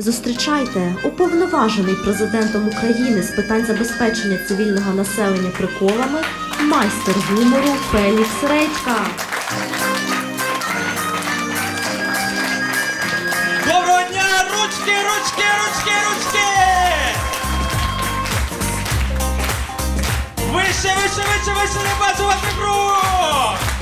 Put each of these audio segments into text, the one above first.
Зустрічайте уповноважений президентом України з питань забезпечення цивільного населення приколами майстер гумору Фелікс Редька. Доброго дня! Ручки, ручки, ручки, ручки! Вище, вище, вище, вище, не бачу ваших рук!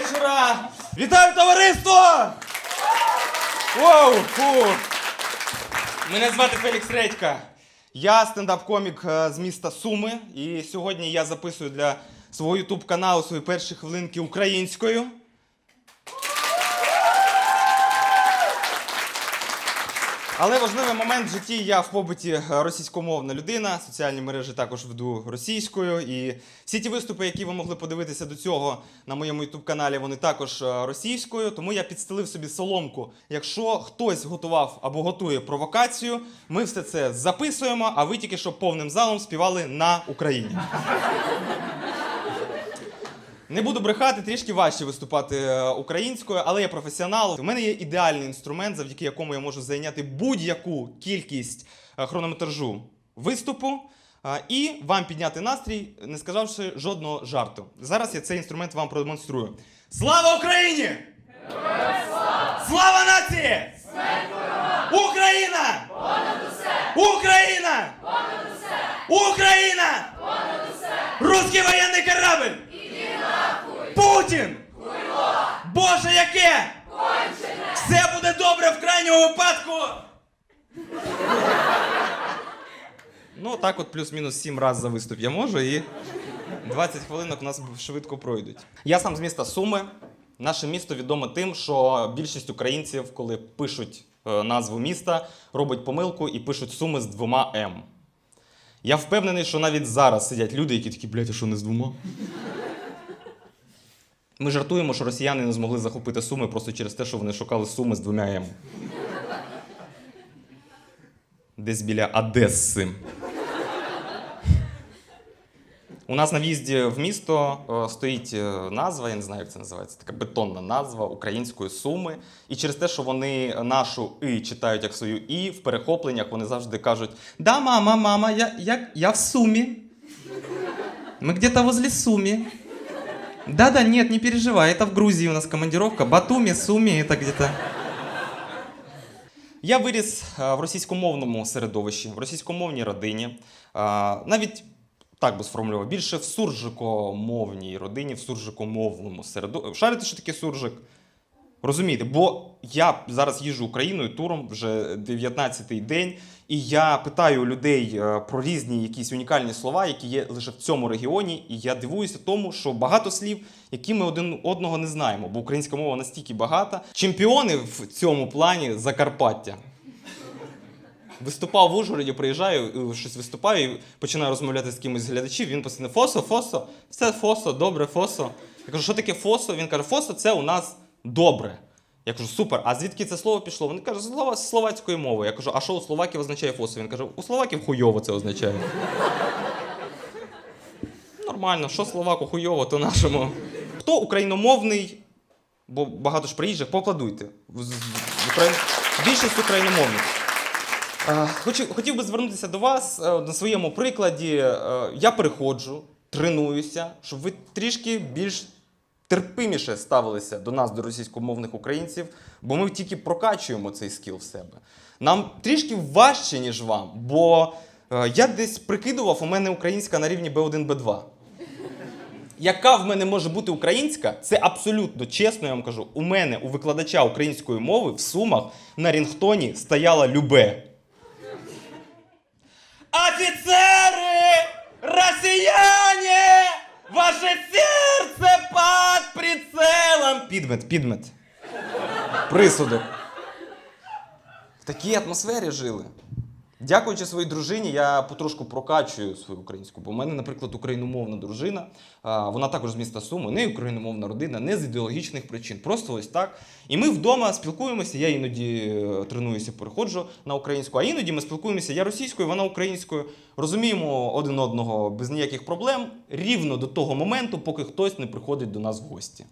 Вечора! Вітаю товариство! Воу, фу. Мене звати Фелікс Редька. Я стендап-комік е, з міста Суми. І сьогодні я записую для свого ютуб каналу свої перші хвилинки українською. Але важливий момент в житті я в побуті е, російськомовна людина, соціальні мережі також веду російською. І всі ті виступи, які ви могли подивитися до цього на моєму ютуб каналі, вони також е, російською. Тому я підстелив собі соломку. Якщо хтось готував або готує провокацію, ми все це записуємо, а ви тільки щоб повним залом співали на Україні. Не буду брехати, трішки важче виступати е, українською, але я професіонал. У мене є ідеальний інструмент, завдяки якому я можу зайняти будь-яку кількість е, хронометражу виступу е, і вам підняти настрій, не сказавши жодного жарту. Зараз я цей інструмент вам продемонструю. Слава Україні! Слава нації! Україна! Україна! Україна! Русський воєнний корабль! Путін! Боже, яке! Все буде добре в крайньому випадку! Ну, так от плюс-мінус 7 разів за виступ я можу і 20 хвилинок у нас швидко пройдуть. Я сам з міста Суми. Наше місто відоме тим, що більшість українців, коли пишуть е, назву міста, робить помилку і пишуть суми з двома М. Я впевнений, що навіть зараз сидять люди, які такі, блядь, а що не з двома? Ми жартуємо, що росіяни не змогли захопити суми просто через те, що вони шукали суми з двома М. Десь біля Одеси. У нас на в'їзді в місто е, стоїть е, назва, я не знаю, як це називається, така бетонна назва української суми. І через те, що вони нашу і читають як свою і, в перехопленнях вони завжди кажуть: Да, мама, мама, я, я, я в сумі. Мы где-то возле Суми. Да-да, нет, не переживай, это в Грузии у нас командировка. Батуми, Суми, это где-то. Я виріс в російськомовному середовищі, в російськомовній родині. Навіть так би сформулював, більше в суржикомовній родині, в суржикомовному середовищі. Шарите, що таке суржик? Розумієте, бо я зараз їжджу Україною туром вже 19-й день, і я питаю людей е, про різні якісь унікальні слова, які є лише в цьому регіоні. І я дивуюся тому, що багато слів, які ми один одного не знаємо, бо українська мова настільки багата. Чемпіони в цьому плані Закарпаття. Виступав в Ужгороді, приїжджаю, е, щось виступаю і починаю розмовляти з кимось з глядачів. Він постійно Фосо, Фосо, все Фосо, добре, Фосо. Я кажу, що таке Фосо? Він каже, Фосо це у нас добре. Я кажу, супер. А звідки це слово пішло? Він каже, з словацької мови. Я кажу, а що у словаків означає фосо? Він каже, у словаків хуйово це означає. Нормально, що словаку хуйово, то нашому. Хто україномовний, бо багато ж приїжджих, Україн... Більшість україномовних. Хотів би звернутися до вас е, на своєму прикладі. Е, Я переходжу, тренуюся, щоб ви трішки більш терпиміше ставилися до нас, до російськомовних українців, бо ми тільки прокачуємо цей скіл в себе. Нам трішки важче, ніж вам, бо е, я десь прикидував, у мене українська на рівні B1, B2. яка в мене може бути українська, це абсолютно чесно, я вам кажу. У мене, у викладача української мови в Сумах на Рінгтоні стояла Любе. Офицеры! Россияне! Ваше серце під прицелом! Підмет, підмет. Присудок. В такій атмосфері жили. Дякуючи своїй дружині, я потрошку прокачую свою українську. Бо в мене, наприклад, україномовна дружина, вона також з міста Суми, не україномовна родина, не з ідеологічних причин. Просто ось так. І ми вдома спілкуємося. Я іноді е, тренуюся, переходжу на українську, а іноді ми спілкуємося я російською, вона українською. Розуміємо один одного без ніяких проблем рівно до того моменту, поки хтось не приходить до нас в гості.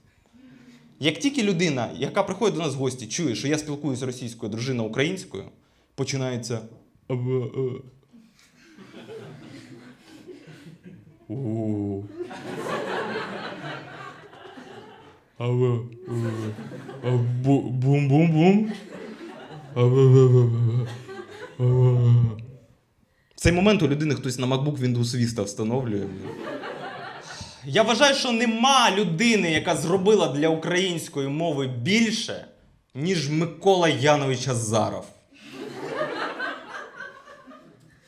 Як тільки людина, яка приходить до нас в гості, чує, що я спілкуюся російською, дружина українською, починається. «Або, е». О. Або, Бум-бум-бум. В цей момент у людини хтось на MacBook Windows Vista встановлює. Я вважаю, що нема людини, яка зробила для української мови більше, ніж Микола Янович Азаров.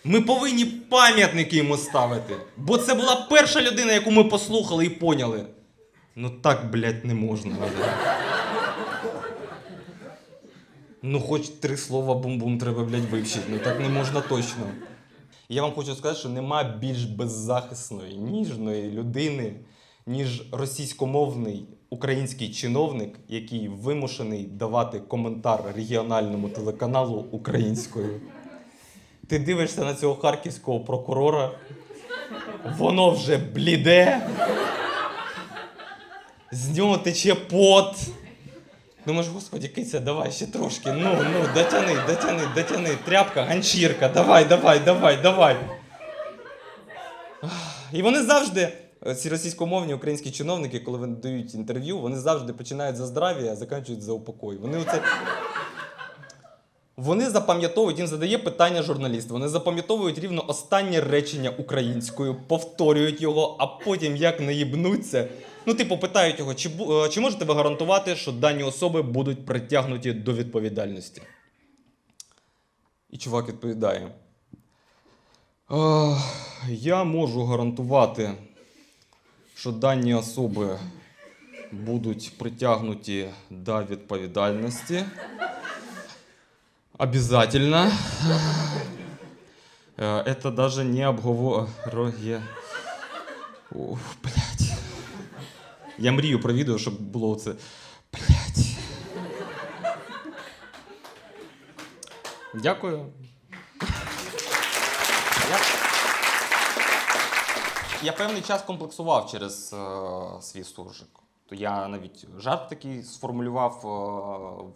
Ми повинні пам'ятники йому ставити. Бо це була перша людина, яку ми послухали і поняли. Ну так, блядь, не можна. Ну, хоч три слова бум-бум треба, блядь, вивчити. Ну так не можна точно. Я вам хочу сказати, що нема більш беззахисної, ніжної людини, ніж російськомовний український чиновник, який вимушений давати коментар регіональному телеканалу українською. Ти дивишся на цього харківського прокурора, воно вже бліде, з нього тече пот. Думаєш, господи, киця, давай ще трошки. Ну, ну, дотяни, дотяни, дотяни. Тряпка, ганчірка, давай, давай, давай, давай. І вони завжди, ці російськомовні українські чиновники, коли вони дають інтерв'ю, вони завжди починають за здрав'я, а закінчують за упокой. Вони оце. Вони запам'ятовують, їм задає питання журналіст. Вони запам'ятовують рівно останнє речення українською, повторюють його, а потім як наїбнуться. Ну, типу, питають його, чи, е, чи можете ви гарантувати, що дані особи будуть притягнуті до відповідальності? І чувак відповідає: «Е, Я можу гарантувати, що дані особи будуть притягнуті до відповідальності. Обязательно. Э, Это даже не обговорює. О, блядь. Я мрію про відео, щоб було це. Блядь. Дякую. Я, я певний час комплексував через е, свій суржик. То я навіть жарт такий сформулював е,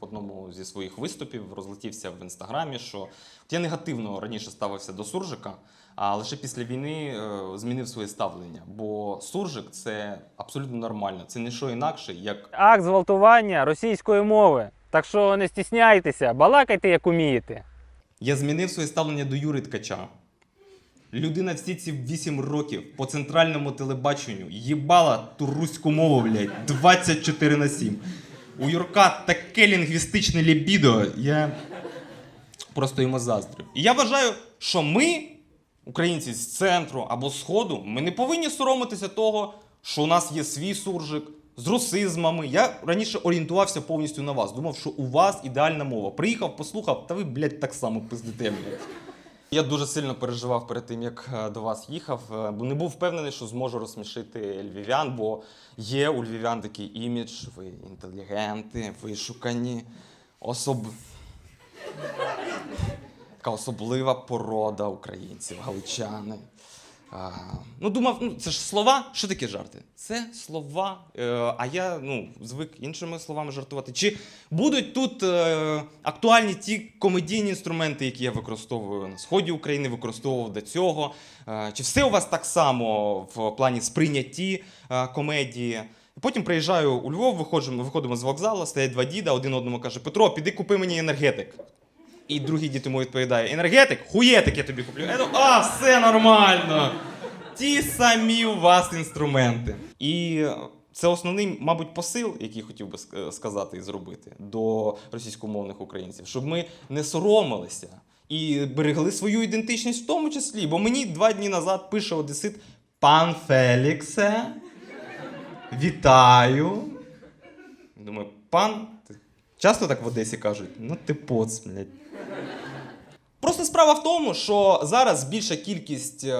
в одному зі своїх виступів, розлетівся в інстаграмі, що от я негативно раніше ставився до суржика, а лише після війни е, змінив своє ставлення. Бо суржик це абсолютно нормально. Це не що інакше, як акт зґвалтування російської мови. Так що не стісняйтеся, балакайте як умієте. Я змінив своє ставлення до Юри Ткача. Людина всі ці 8 років по центральному телебаченню їбала ту руську мову, блядь, 24 на 7. У Юрка таке лінгвістичне лібідо, я просто йому заздрю. І я вважаю, що ми, українці з центру або сходу, ми не повинні соромитися того, що у нас є свій суржик з русизмами. Я раніше орієнтувався повністю на вас. Думав, що у вас ідеальна мова. Приїхав, послухав, та ви, блядь, так само пиздите, блядь. Я дуже сильно переживав перед тим, як е, до вас їхав, е, бо не був впевнений, що зможу розсмішити львів'ян, бо є у львів'ян такий імідж, ви інтелігенти, вишукані, особ... така особлива порода українців, галичани. А, ну, думав, ну це ж слова. Що таке жарти? Це слова. Е, а я ну, звик іншими словами жартувати. Чи будуть тут е, актуальні ті комедійні інструменти, які я використовую на сході України, використовував до цього? Е, чи все у вас так само в плані сприйнятті е, комедії? Потім приїжджаю у Львов, виходимо, виходимо з вокзалу, стоять два діда, один одному каже: Петро, піди купи мені енергетик. І другий дід йому відповідає: енергетик? Хуєтик я тобі куплю. Я думаю, а, все нормально. ті самі у вас інструменти. І це основний, мабуть, посил, який хотів би сказати і зробити до російськомовних українців, щоб ми не соромилися і берегли свою ідентичність в тому числі. Бо мені два дні назад пише Одесит Пан Феліксе, вітаю. Думаю, пан, часто так в Одесі кажуть? Ну ти поц, блядь. Просто справа в тому, що зараз більша кількість е,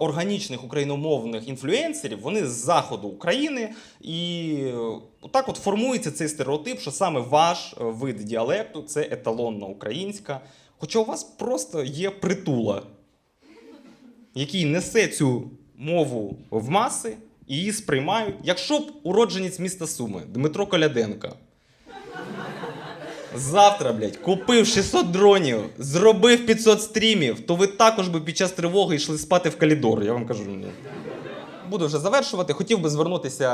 органічних україномовних інфлюенсерів, вони з заходу України, і е, отак от формується цей стереотип, що саме ваш е, вид діалекту це еталонна українська. Хоча у вас просто є притула, який несе цю мову в маси і її сприймають. Якщо б уродженець міста Суми Дмитро Коляденко завтра, блядь, купив 600 дронів, зробив 500 стрімів, то ви також би під час тривоги йшли спати в коридор, я вам кажу. Ні. Буду вже завершувати. Хотів би звернутися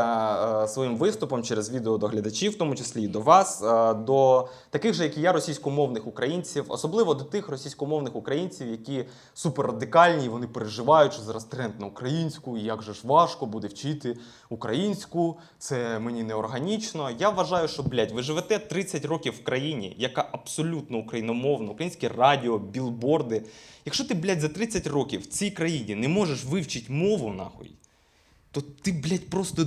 е, своїм виступом через відео до глядачів, в тому числі і до вас, е, до таких же, як і я, російськомовних українців, особливо до тих російськомовних українців, які суперрадикальні, вони переживають, що зараз тренд на українську, і як же ж важко буде вчити українську, це мені не органічно. Я вважаю, що, блядь, ви живете 30 років в країні, яка абсолютно україномовна, українське радіо, білборди. Якщо ти, блядь, за 30 років в цій країні не можеш вивчити мову, нахуй, то ти, блядь, просто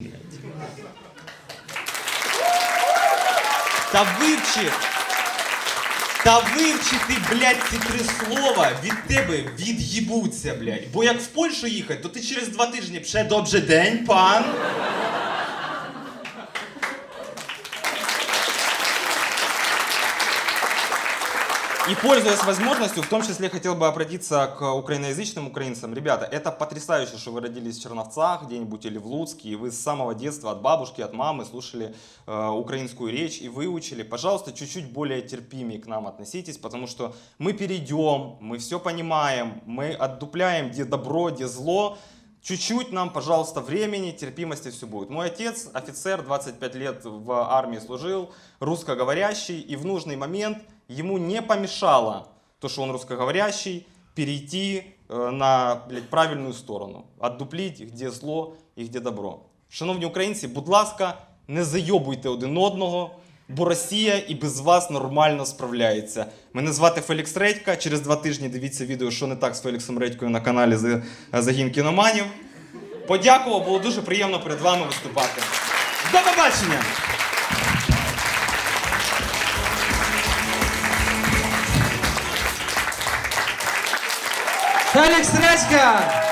блядь. Та вивчи! Та вивчи ти, блядь, ці три слова від тебе від'їбуться, блядь. Бо як в Польщу їхати, то ти через два тижні пше добже день, пан. И пользуясь возможностью, в том числе хотел бы обратиться к украиноязычным украинцам. Ребята, это потрясающе, что вы родились в Черновцах где-нибудь или в Луцке, и вы с самого детства от бабушки, от мамы слушали э, украинскую речь и выучили. Пожалуйста, чуть-чуть более терпимее к нам относитесь, потому что мы перейдем, мы все понимаем, мы отдупляем, где добро, где зло. Чуть-чуть нам, пожалуйста, времени, терпимости все будет. Мой отец, офицер, 25 лет в армии служил, русскоговорящий, и в нужный момент ему не помешало то, что он русскоговорящий, перейти э, на блядь, правильную сторону, отдуплить, где зло і где добро. Шановні українці, будь ласка, не зайобуйте один одного, бо Росія і без вас нормально справляється. Мене звати Фелікс Редька. Через два тижні дивіться відео, що не так з Феліксом Редькою на каналі Загін кіноманів. Подякував, було дуже приємно перед вами виступати. До побачення! Фелікс Редька!